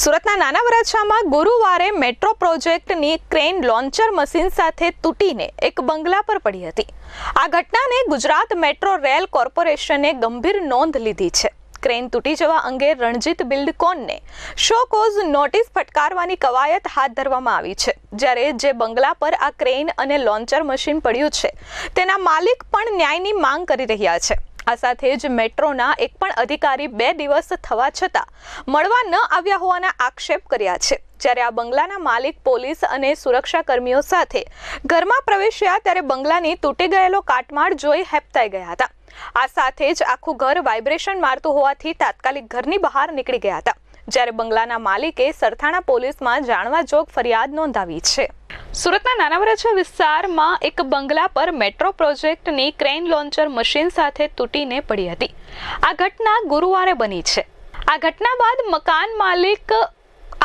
સુરતના નાના વરાછામાં ગુરુવારે મેટ્રો પ્રોજેક્ટની ક્રેન લોન્ચર મશીન સાથે તૂટીને એક બંગલા પર પડી હતી. આ ઘટનાને ગુજરાત મેટ્રો રેલ કોર્પોરેશને ગંભીર નોંધ લીધી છે. ક્રેન તૂટી જવા અંગે રણજીત બિલ્ડકોનને શો કોઝ નોટિસ ફટકારવાની કવાયત હાથ ધરવામાં આવી છે. જ્યારે જે બંગલા પર આ ક્રેન અને લોન્ચર મશીન પડ્યું છે, તેના માલિક પણ ન્યાયની માંગ કરી રહ્યા છે. આ સાથે જ મેટ્રોના એક પણ અધિકારી બે દિવસ થવા છતાં મળવા ન આવ્યા હોવાના આક્ષેપ કર્યા છે. જ્યારે આ બંગલાના માલિક, પોલીસ અને સુરક્ષા કર્મીઓ સાથે ઘરમાં પ્રવેશ્યા ત્યારે બંગલાની તૂટી ગયેલો કાટમાળ જોઈ હેપતાઈ ગયા હતા. આ સાથે જ આખું ઘર વાઇબ્રેશન મારતું હોવાથી તાત્કાલિક ઘરની બહાર નીકળી ગયા હતા. જ્યારે બંગલાના માલિકે સરથાણા પોલીસમાં જાણવા જોગ ફરિયાદ નોંધાવી છે. સુરતના નાના વરાછા વિસ્તારમાં એક બંગલા પર મેટ્રો પ્રોજેક્ટની ક્રેન લોન્ચર મશીન સાથે તૂટીને પડી હતી. આ ઘટના ગુરુવારે બની છે. આ ઘટના બાદ મકાન માલિક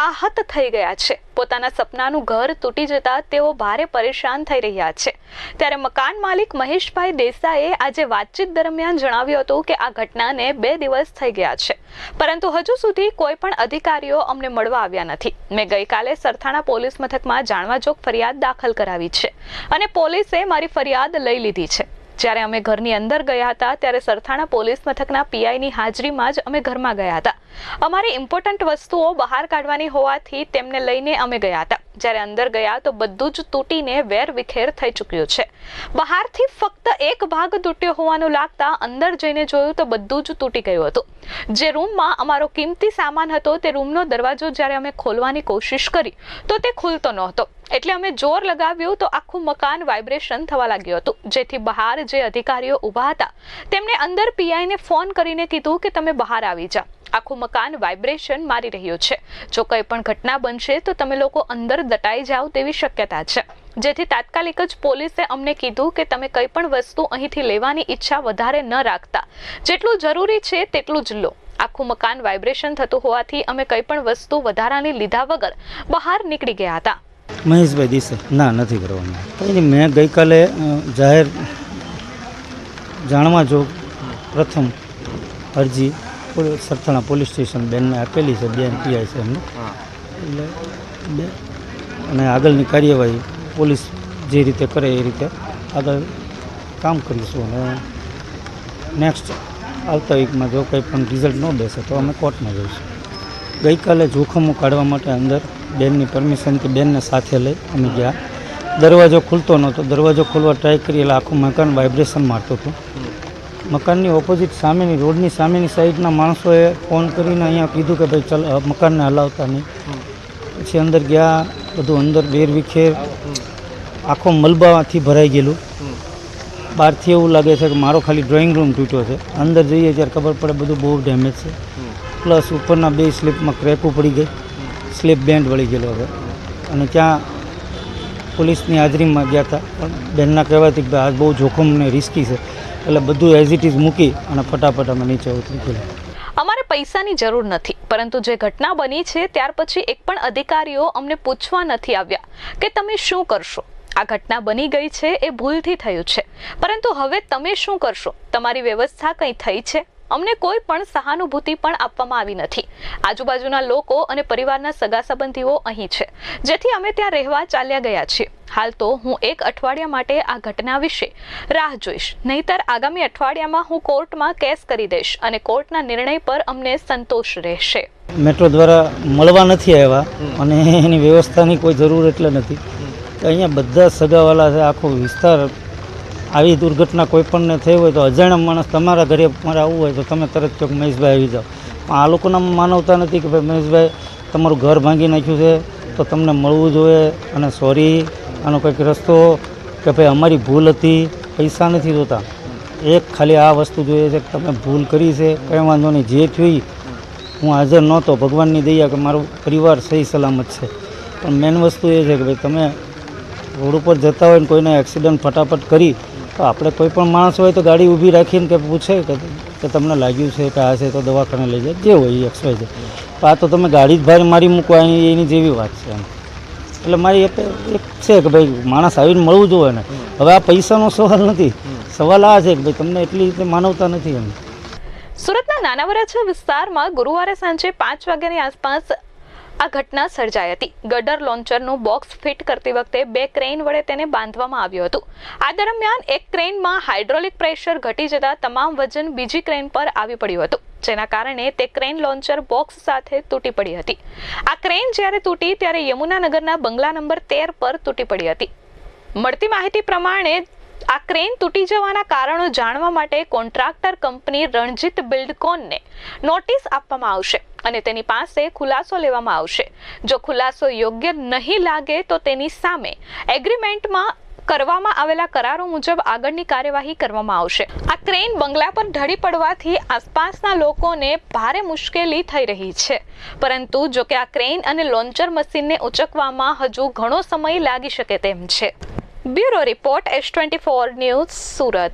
આહત થઈ ગયા છે. પોતાના સપનાનું ઘર તૂટી જતા તેઓ ભારે પરેશાન થઈ રહ્યા છે. ત્યારે મકાન માલિક મહેશભાઈ દેસાઈએ આજે વાતચીત દરમિયાન જણાવ્યું હતું કે આ ઘટનાને બે દિવસ થઈ ગયા છે. પરંતુ હજુ સુધી કોઈ પણ અધિકારીઓ અમને મળવા આવ્યા નથી. મેં ગઈકાલે સરથાણા પોલીસ મથકમાં જાણવાજોગ ફરિયાદ દાખલ કરાવી છે. અને પોલીસે મારી ફરિયાદ લઈ લીધી છે. જ્યારે અમે ઘરની અંદર ગયા હતા, ત્યારે સરથાણા પોલીસ મથકના પીઆઈની હાજરીમાં જ અમે ઘરમાં ગયા હતા. અમારી ઇમ્પોર્ટન્ટ વસ્તુઓ બહાર કાઢવાની હોવાથી તેમને લઈને અમે ગયા હતા. જ્યારે અંદર ગયા તો બધું જ તૂટીને વેર વિખેર થઈ ચૂક્યું છે. બહારથી ફક્ત એક ભાગ તૂટ્યો હોવાનું લાગતા અંદર જઈને જોયું તો બધું જ તૂટી ગયું હતું. જે રૂમમાં અમારો કિંમતી સામાન હતો તે રૂમનો દરવાજો જ્યારે અમે ખોલવાની કોશિશ કરી, તો તે ખુલતો નહોતો. એટલે અમે જોર લગાવ્યું તો આખું મકાન વાઇબ્રેશન થવા લાગ્યું હતું. જેથી બહાર જે અધિકારીઓ ઊભા હતા તેમણે અંદર પીઆઈને ફોન કરીને કીધું કે તમે બહાર આવી જાઓ. આખું મકાન વાઇબ્રેશન મારી રહ્યું છે. જો કંઈ પણ ઘટના બનશે તો તમે લોકો અંદર દટાઈ જાઓ તેવી શક્યતા છે. જેથી તાત્કાલિક જ પોલીસે અમને કીધું કે તમે કંઈ પણ વસ્તુ અહીંથી લેવાની ઈચ્છા વધારે ન રાખતા. જેટલું જરૂરી છે તેટલું જ લો. આખું મકાન વાઇબ્રેશન થતું હોવાથી અમે કંઈ પણ વસ્તુ વધારાની લીધા વગર બહાર નીકળી ગયા હતા. મહેશભાઈ દિશે ના નથી કરવાનું. કંઈ નહીં મેં ગઈકાલે જાહેર જાણવા જો પ્રથમ અરજી સરથાણા પોલીસ સ્ટેશન બેનને આપેલી છે બેન પીઆઈ છે એમને. એટલે બે અને આગળની કાર્યવાહી પોલીસ જે રીતે કરે એ રીતે આગળ કામ કરીશું અને નેક્સ્ટ આવતા વીકમાં જો કંઈ પણ રિઝલ્ટ ન બેસે તો અમે કોર્ટમાં જઈશું. ગઈકાલે જોખમો કાઢવા માટે અંદર બેનની પરમિશનથી બેનને સાથે લઈ અમે ગયા. દરવાજો ખુલતો નહોતો. દરવાજો ખોલવા ટ્રાય કરી, એટલે આખું મકાન વાઇબ્રેશન મારતું હતું. મકાનની ઓપોઝિટ સામેની, રોડની સામેની સાઈડના માણસોએ ફોન કરીને અહીંયા કીધું કે ભાઈ ચાલ મકાનને હલાવતા નહીં. પછી અંદર ગયા, બધું અંદર વેરવિખેર આખો મલબાથી ભરાઈ ગયેલું. બહારથી એવું લાગે છે કે મારો ખાલી ડ્રોઈંગ રૂમ તૂટ્યો છે. અંદર જઈએ ત્યારે ખબર પડે બધું બહુ ડેમેજ છે. પ્લસ ઉપરના બે સ્લીપમાં ક્રેકો પડી ગઈ. સ્લીપ બેન્ડ વળી ગયેલો હવે. અને ત્યાં પોલીસની હાજરીમાં ગયા હતા. પણ બેનના કહેવાથી કે આ બહુ જોખમ ને રિસ્કી છે. એટલે બધું એઝ ઇટ ઇઝ મૂકી અને ફટાફટ અમે નીચે ઉતરી ગયેલા. અમારે પૈસાની જરૂર નથી. પરંતુ જે ઘટના બની છે, ત્યાર પછી એક પણ અધિકારીઓ અમને પૂછવા નથી આવ્યા કે તમે શું કરશો? આ ઘટના બની ગઈ છે, એ ભૂલથી થયું છે. પરંતુ હવે તમે શું કરશો? તમારી વ્યવસ્થા કંઈ થઈ છે? અમને કોઈ પણ સહાનુભૂતિ પણ આપવામાં આવી નથી. આજુબાજુના લોકો અને પરિવારના સગા સંબંધીઓ અહીં છે. જેથી અમે ત્યાં રહેવા ચાલ્યા ગયા છીએ. હાલ તો હું એક અઠવાડિયા માટે આ ઘટના વિશે રાહ જોઈશ. નહીતર આગામી અઠવાડિયામાં હું કોર્ટમાં કેસ કરી દઈશ અને કોર્ટના નિર્ણય પર અમને સંતોષ રહેશે. મેટ્રો દ્વારા મળવા નથી આવ્યા અને એની વ્યવસ્થાની કોઈ જરૂર એટલે નથી. અહીંયા બધા સગાવાલા છે, આખો વિસ્તાર આવી દુર્ઘટના કોઈ પણને થઈ હોય તો અજાણ્યા માણસ તમારા ઘરે મારે આવવું હોય તો તમે તરત ચોક મહેશભાઈ આવી જાઓ. પણ આ લોકોના માનવતા નથી કે ભાઈ મહેશભાઈ તમારું ઘર ભાંગી નાખ્યું છે તો તમને મળવું જોઈએ અને સોરી આનો કંઈક રસ્તો કે ભાઈ અમારી ભૂલ હતી, પૈસા નથી જોતા. એક ખાલી આ વસ્તુ જોઈએ છે કે તમે ભૂલ કરી છે, કંઈ વાંધો નહીં. જે થયું, હું હાજર નહોતો. ભગવાનની દયા કે મારો પરિવાર સહી સલામત છે. પણ મેન વસ્તુ એ છે કે ભાઈ તમે રોડ ઉપર જતા હોય ને કોઈને એક્સિડન્ટ ફટાફટ કરી તો આપણે કોઈ પણ માણસ હોય તો ગાડી ઊભી રાખીને કે પૂછે કે તમને લાગ્યું છે કે આ છે તો દવાખાને લઈ જાય. જે હોય એ એક્સવાય છે. આ તો તમે ગાડી જ ભારે મારી મૂકવા એની જેવી વાત છે એટલે મારી એક છે કે ભાઈ માણસ આવીને મળવું જોઈએ ને. હવે આ પૈસાનો સવાલ નથી. સવાલ આ છે કે ભાઈ તમને એટલી રીતે માનવતા નથી એમ. સુરતના નાના વરાછા વિસ્તારમાં ગુરુવારે સાંજે પાંચ વાગ્યાની આસપાસ આ ઘટના સર્જાઈ હતી. ગડર લોન્ચરનું બોક્સ ફિટ કરતી વખતે બે ક્રેન વડે તેને બાંધવામાં આવ્યું હતું. આ દરમિયાન એક ક્રેનમાં હાઇડ્રોલિક પ્રેશર ઘટી જતા તમામ વજન બીજી ક્રેન પર આવી પડ્યું હતું, જેના કારણે તે ક્રેન લોન્ચર બોક્સ સાથે તૂટી પડી હતી. આ ક્રેન જ્યારે તૂટી ત્યારે યમુનાનગરના બંગલા નંબર તેર પર તૂટી પડી હતી. મળતી માહિતી પ્રમાણે આ ક્રેન તૂટી જવાના કારણો જાણવા માટે કોન્ટ્રાક્ટર કંપની રણજીત બિલ્ડકોનને નોટિસ આપવામાં આવશે. અને તેની પાસે ખુલાસો લેવામાં આવશે. જો ખુલાસો યોગ્ય નહીં લાગે તો તેની સામે એગ્રીમેન્ટમાં કરવામાં આવેલા કરારો મુજબ આગળની કાર્યવાહી કરવામાં આવશે. આ ક્રેન બંગલા પર ઢળી પડવાથી આસપાસના લોકોને ભારે મુશ્કેલી થઈ રહી છે. પરંતુ જો કે આ ક્રેન અને લોન્ચર મશીનને ઉચકવામાં હજુ ઘણો સમય લાગી શકે તેમ છે. Bureau report S twenty four news Surat.